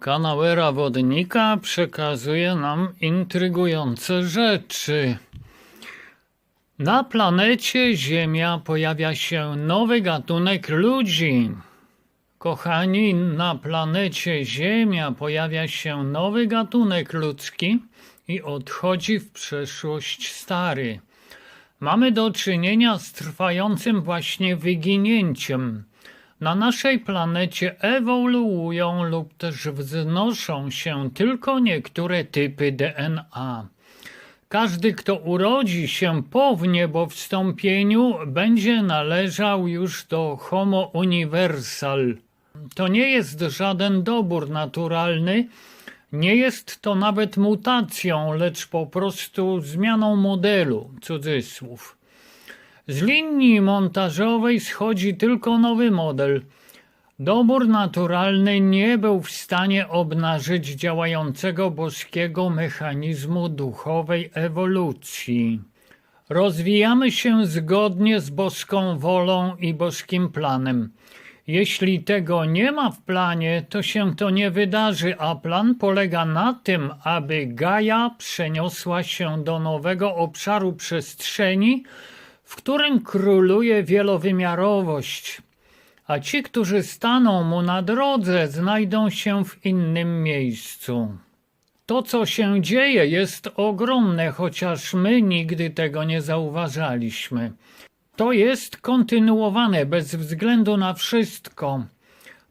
Kanał Era Wodnika przekazuje nam intrygujące rzeczy. Na planecie Ziemia pojawia się nowy gatunek ludzi. Kochani, na planecie Ziemia pojawia się nowy gatunek ludzki i odchodzi w przeszłość stary. Mamy do czynienia z trwającym właśnie wyginięciem. Na naszej planecie ewoluują lub też wznoszą się tylko niektóre typy DNA. Każdy, kto urodzi się po wniebowstąpieniu, będzie należał już do Homo universal. To nie jest żaden dobór naturalny, nie jest to nawet mutacją, lecz po prostu zmianą modelu, cudzysłów. Z linii montażowej schodzi tylko nowy model. Dobór naturalny nie był w stanie obnażyć działającego boskiego mechanizmu duchowej ewolucji. Rozwijamy się zgodnie z boską wolą i boskim planem. Jeśli tego nie ma w planie, to się to nie wydarzy, a plan polega na tym, aby Gaia przeniosła się do nowego obszaru przestrzeni, w którym króluje wielowymiarowość, a ci, którzy staną mu na drodze, znajdą się w innym miejscu. To, co się dzieje, jest ogromne, chociaż my nigdy tego nie zauważaliśmy. To jest kontynuowane bez względu na wszystko.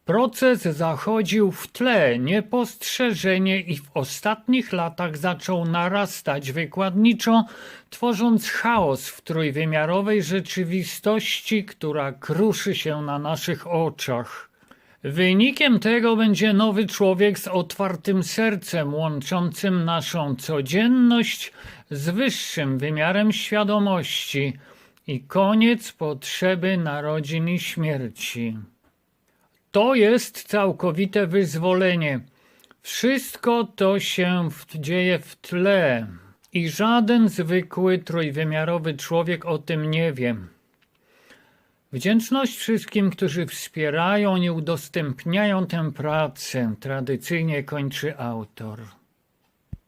Proces zachodził w tle niepostrzeżenie i w ostatnich latach zaczął narastać wykładniczo, tworząc chaos w trójwymiarowej rzeczywistości, która kruszy się na naszych oczach. Wynikiem tego będzie nowy człowiek z otwartym sercem, łączącym naszą codzienność z wyższym wymiarem świadomości i koniec potrzeby narodzin i śmierci. To jest całkowite wyzwolenie. Wszystko to się dzieje w tle i żaden zwykły trójwymiarowy człowiek o tym nie wie. Wdzięczność wszystkim, którzy wspierają i udostępniają tę pracę, tradycyjnie kończy autor.